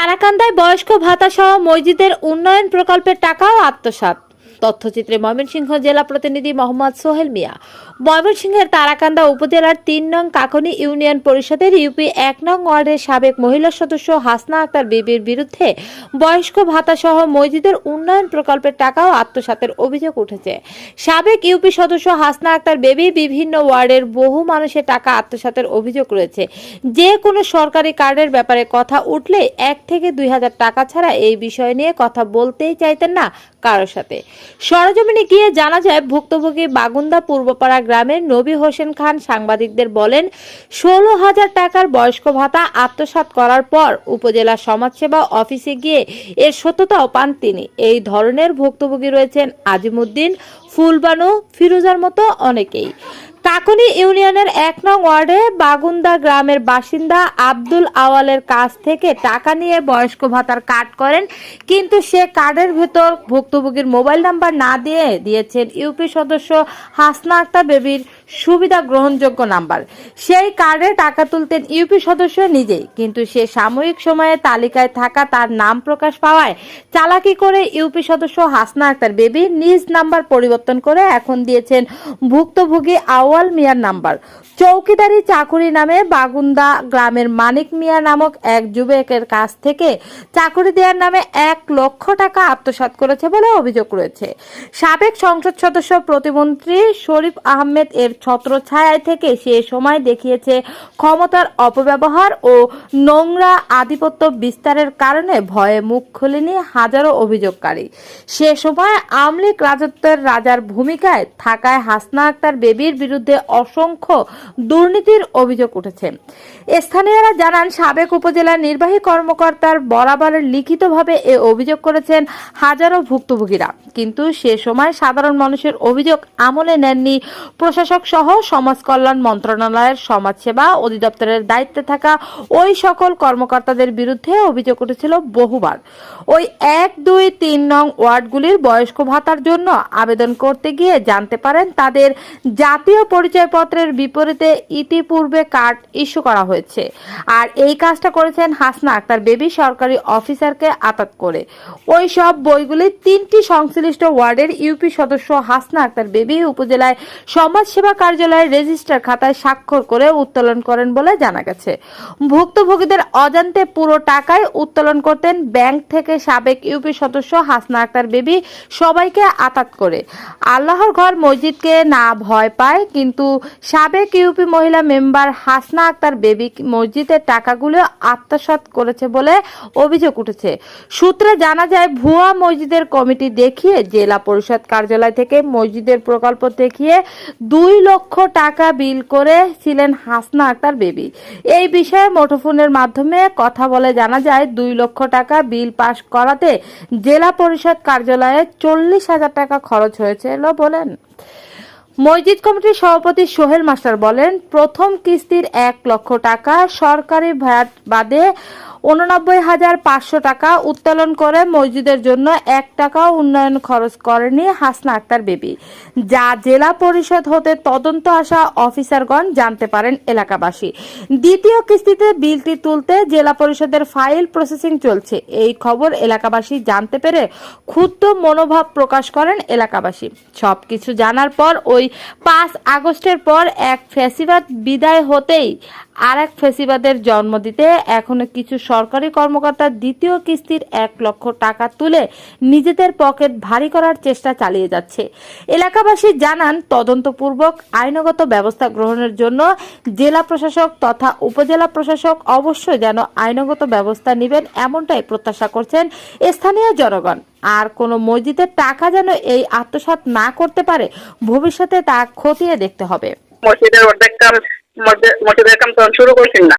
তারাকান্দায় বয়স্ক ভাতা সহ মসজিদের উন্নয়ন প্রকল্পের টাকাও আত্মসাৎ। তথ্যচিত্রে ময়মনসিংহ জেলা প্রতিনিধি মোহাম্মদ সোহেল মিয়া। ময়মনসিংহের তারাকান্দা উপজেলার তিন নং কাকনি ইউনিয়ন পরিষদের ইউপি এক নং ওয়ার্ডের সাবেক মহিলা সদস্য হাসনা আক্তার বিবির বিরুদ্ধে বয়স্ক ভাতা সহ মসজিদের উন্নয়ন প্রকল্পের টাকাও আত্মসাতের অভিযোগ উঠেছে। সাবেক ইউপি সদস্য হাসনা আক্তার বেবি বিভিন্ন ওয়ার্ডের বহু মানুষের টাকা আত্মসাতের অভিযোগ রয়েছে। যে কোনো সরকারি কার্ডের ব্যাপারে কথা উঠলে এক থেকে দুই হাজার টাকা ছাড়া এই বিষয় নিয়ে কথা বলতেই চাইতেন না কারোর সাথে। সরজমিনে গিয়ে জানা যায়, ভুক্তভোগী বাগুন্দা পূর্বপাড়া গ্রামের নবী হোসেন খান সাংবাদিকদের বলেন, ষোলো হাজার টাকার বয়স্ক ভাতা আত্মসাত করার পর উপজেলা সমাজসেবা অফিসে গিয়ে এর সত্যতাও পান তিনি। এই ধরনের ভুক্তভোগী রয়েছেন আজিমুদ্দিন, ফুলবানু, ফিরোজার মতো অনেকেই। কাকনি ইউনিয়নের এক নং ওয়ার্ডে বাগুন্দা গ্রামের বাসিন্দা আব্দুল আওয়ালের কাছ থেকে টাকা নিয়ে বয়স্ক ভাতার কার্ড করেন, কিন্তু সে কার্ডের ভেতর ভুক্তভোগীর মোবাইল নাম্বার না দিয়ে দিয়েছেন ইউপি সদস্য হাসনা আক্তার বেবির সুবিধা গ্রহণযোগ্য নাম্বার। সেই কার্ডে টাকা তুলতেন ইউপি সদস্য নিজেই, কিন্তু সে সাময়িক সময়ে তালিকায় থাকা তার নাম প্রকাশ পাওয়ায় চালাকি করে ইউপি সদস্য হাসনা আক্তার বেবি নিজ নাম্বার পরিবর্তন করে এখন দিয়েছেন ভুক্তভোগী আওয়াল মিয়ার নাম্বার। চৌকিদারি চাকুরি নামে বাগুন্দা গ্রামের মানিক মিয়া নামক এক যুবকের কাছ থেকে চাকুরি দেওয়ার নামে এক লক্ষ টাকা আত্মসাৎ করেছে বলে অভিযোগ রয়েছে। সাবেক সংসদ সদস্য প্রতিমন্ত্রী শরীফ আহমেদ এর ছত্রছায়ায় থেকে সে সময় দেখিয়েছে ক্ষমতার অপব্যবহার ও নোংরা আধিপত্য বিস্তারের কারণে ভয়ে মুখ খুলেনি হাজারো অভিযোগকারী। সে সময় আমলিক রাজত্বের রাজার ভূমিকায় থাকায় হাসনা আক্তার বেবির বিরুদ্ধে অসংখ্য দুর্নীতির অভিযোগ উঠেছে। স্থানীয়রা জানান, সাবেক উপজেলা নির্বাহী কর্মকর্তার বরাবরের লিখিতভাবে এ অভিযোগ করেছেন হাজারো ভুক্তভোগীরা। কিন্তু সে সময় সাধারণ মানুষের অভিযোগ আমলে নেননি। প্রশাসক সহ সমাজ কল্যাণ মন্ত্রণালয়ের সমাজসেবা অধিদপ্তরের দায়িত্বে থাকা ওই সকল কর্মকর্তাদের বিরুদ্ধে অভিযোগ উঠেছিল বহুবার। ওই এক, দুই, তিন নং ওয়ার্ডগুলির বয়স্ক ভাতার জন্য আবেদন করতে গিয়ে জানতে পারেন তাদের জাতীয় পরিচয়পত্রের বিপরীতে ইতিপূর্বে কার্ড ইস্যু করা হয়েছে। আর এই কাজটা করেছেন হাসনা আক্তার বেবি সরকারি অফিসারকে আতাত করে। ওই সব বইগুলি তিনটি সংশ্লিষ্ট ওয়ার্ডের ইউপি সদস্য হাসনা আক্তার বেবি উপজেলায় সমাজসেবা কার্যালয়ের রেজিস্টার খাতায় স্বাক্ষর করে উত্তোলন করেন বলে জানা গেছে। ভুক্তভোগীদের অজান্তে পুরো টাকায় উত্তোলন করতেন ব্যাংক থেকে সাবেক ইউপি সদস্য হাসনা আক্তার বেবি সবাইকে আতাত করে। আল্লাহর ঘর মসজিদকে না ভয় পায় কিন্তু সাবেক ইউপি মহিলা মেম্বার হাসনা আক্তার বেবি মসজিদের টাকাগুলো আত্মসাৎ করেছে বলে অভিযোগ উঠেছে। সূত্রে জানা যায়, ভুয়া মসজিদের কমিটি দেখিয়ে জেলা পরিষদ কার্যালয় থেকে মসজিদের প্রকল্প দেখিয়ে দুই লক্ষ টাকা বিল করেছিলেন হাসনা আক্তার বেবি। এই বিষয়ে মুঠোফোনের মাধ্যমে কথা বলে জানা যায়, দুই লক্ষ টাকা বিল পাস করাতে জেলা পরিষদ কার্যালয়ে চল্লিশ হাজার টাকা খরচ হয়েছিল বলেন। মসজিদ কমিটির সভাপতি সোহেল মাস্টার বলেন প্রথম কিস্তির এক লক্ষ টাকা সরকারি ভ্যাট বাদে উননব্বই হাজার পাঁচশো টাকা উত্তোলন করে মসজিদের জন্য এক টাকাও উন্নয়ন খরচ করেনি হাসনা আক্তার বেবি। যা জেলা পরিষদ হতে তদন্ত আসা অফিসারগণ জানতে পারেন এলাকাবাসী। দ্বিতীয় কিস্তিতে বিলটি তুলতে জেলা পরিষদের ফাইল প্রসেসিং চলছে। এই খবর এলাকাবাসী জানতে পেরে ক্ষুব্ধ মনোভাব প্রকাশ করেন এলাকাবাসী। সবকিছু জানার পর ওই পাঁচ আগস্টের পর এক ফ্যাসিবাদ বিদায় হতেই আর এক ফেসিবাদের জন্ম দিতে এখনও কিছু সরকারি কর্মকর্তা দ্বিতীয় কিস্তির এক লক্ষ টাকা তুলে নিজেদের পকেট ভারী করার চেষ্টা চালিয়ে যাচ্ছে। এলাকাবাসী জানান, তদন্তপূর্বক আইনগত ব্যবস্থা গ্রহণের জন্য জেলা প্রশাসক তথা উপজেলা প্রশাসক অবশ্যই যেন আইনগত ব্যবস্থা নেবেন এমনটাই প্রত্যাশা করছেন স্থানীয় জনগণ। আর কোনো মসজিদের টাকা যেন এই আত্মসাৎ না করতে পারে, ভবিষ্যতে তা খতিয়ে দেখতে হবে। মসজিদের অর্ধেক কাম মসজিদের কাম শুরু করছেন না।